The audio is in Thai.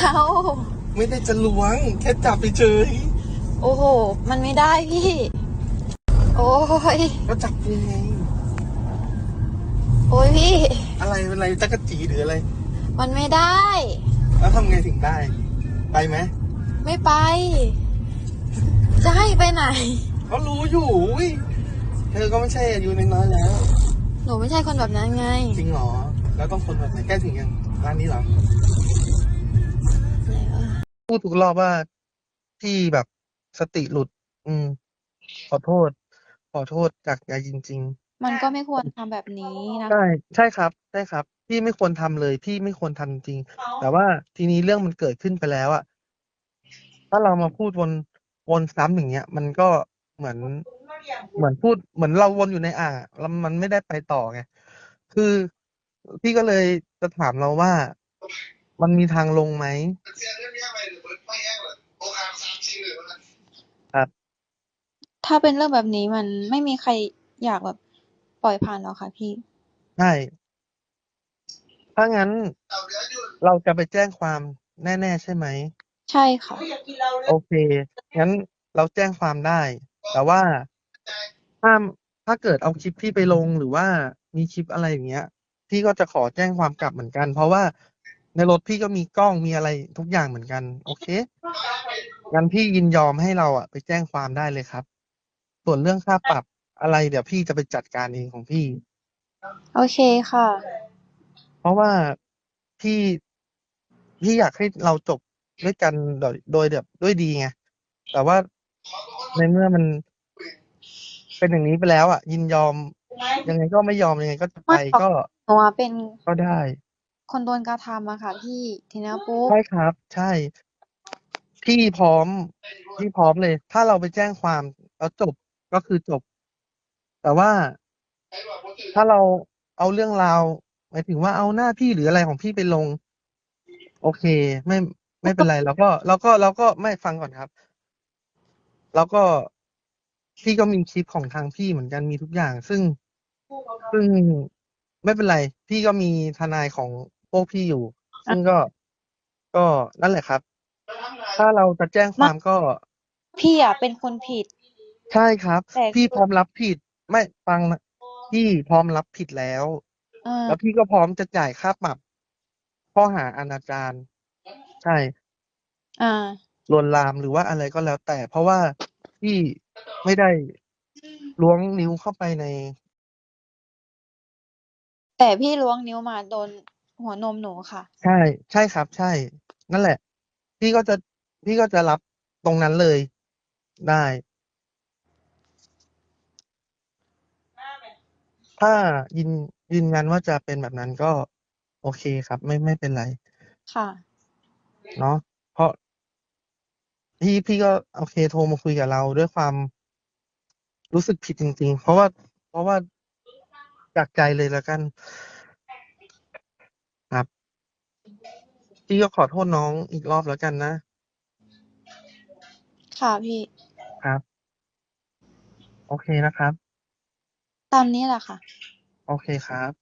เอา ไม่ได้จะล้วง แค่จับไปเฉยโอ้โห มันไม่ได้พี่ โอ้ย ก็จับยังไง โอ้ยพี่ อะไรเป็นอะไรจักรจีหรืออะไร มันไม่ได้ แล้วทำไงถึงได้ ไปไหมไม่ไป จะให้ไปไหน เขารู้อยู่อุ้ยเธอก็ไม่ใช่อายุน้อยๆแล้ว หนูไม่ใช่คนแบบนั้นไง จริงเหรอ แล้วต้องคนแบบไหนใกล้ถึงยังร้านนี้เหรอไหนวะ พูดทุกรอบว่า ที่แบบสติหลุด อืม ขอโทษ ขอโทษจากใจจริงมันก็ไม่ควรทำแบบนี้นะๆใช่ใช่ครับใช่ครับพี่ไม่ควรทำเลยพี่ไม่ควรทำจริงๆแต่ว่าทีนี้เรื่องมันเกิดขึ้นไปแล้วอะถ้าเรามาพูดวนวนซ้ำอย่างเงี้ย มันก็เหมือนเหมือนพูดเหมือนเราวนอยู่ในอ่างอะแล้วมันไม่ได้ไปต่อไงคือพี่ก็เลยจะถามเราว่า มันมีทางลงไหมถ้าเป็นเรื่องแบบนี้มันไม่มีใครอยากแบบปล่อยผ่านหรอกค่ะพี่ ใช่ ถ้างั้นเราจะไปแจ้งความแน่ ๆ ใช่ไหม ใช่ค่ะ โอเค งั้นเราแจ้งความได้ แต่ว่าถ้าถ้าเกิดเอาคลิปพี่ไปลงหรือว่ามีคลิปอะไรอย่างเงี้ย พี่ก็จะขอแจ้งความกลับเหมือนกัน เพราะว่า ในรถพี่ก็มีกล้องมีอะไรทุกอย่างเหมือนกัน โอเคงั้นพี่ยินยอมให้เราอะไปแจ้งความได้เลยครับ ส่วนเรื่องค่าปรับอะไร เดี๋ยวพี่จะไปจัดการเองของพี่ โอเคค่ะ เพราะว่าพี่พี่อยากให้เราจบด้วยกันโดยโดยแบบด้วยดีไงแต่ว่าในเมื่อมันเป็นอย่างนี้ไปแล้วอะ ยินยอมยังไงก็ไม่ยอมยังไงก็จะไปไม่หรอกก็หนูอะเป็นก็ได้ คนโดนกระทำอะค่ะพี่ ทีนี้ปุ๊บ ใช่ครับ ใช่ พี่พร้อม พี่พร้อมเลย ถ้าเราไปแจ้งความแล้วจบก็คือจบ แต่ว่าถ้าเราเอาเรื่องราวหมายถึงว่าเอาหน้าพี่หรืออะไรของพี่ไปลง โอเค ไม่ไม่เป็นไรเราก็เราก็เราก็ไม่ฟังก่อนครับ แล้วก็พี่ก็มีคลิปของทางพี่เหมือนกันมีทุกอย่าง ซึ่งซึ่งไม่เป็นไร พี่ก็มีทนายของ พวกพี่อยู่ ซึ่งก็ก็นั่นแหละครับ ถ้าเราจะแจ้งความก็ พี่อะเป็นคนผิด ใช่ครับ แต่พี่พร้อมรับผิด ไม่ฟังนะพี่พร้อมรับผิดแล้ว เออแล้วพี่ก็พร้อมจะจ่ายค่าปรับ ข้อหาอนาจารใช่ อ่า ลวนลามหรือว่าอะไรก็แล้วแต่ เพราะว่าพี่ไม่ได้ล้วงนิ้วเข้าไปใน แต่พี่ล้วงนิ้วมาโดน หัวนมหนูค่ะ ใช่ ใช่ครับ ใช่ นั่นแหละ พี่ก็จะพี่ก็จะรับตรงนั้นเลยได้ ถ้ายินยืนยันว่าจะเป็นแบบนั้นก็ โอเคครับ ไม่ไม่เป็นไรค่ะ เนาะเพราะพี่พี่ก็โอเคโทรมาคุยกับเราด้วยความรู้สึกผิดจริง ๆ เพราะว่าเพราะว่าจากใจเลยแล้วกัน ครับ พี่ก็ขอโทษน้องอีกรอบแล้วกันนะ ค่ะพี่ ครับ โอเคนะครับ ตามนี้แหละค่ะ โอเคครับ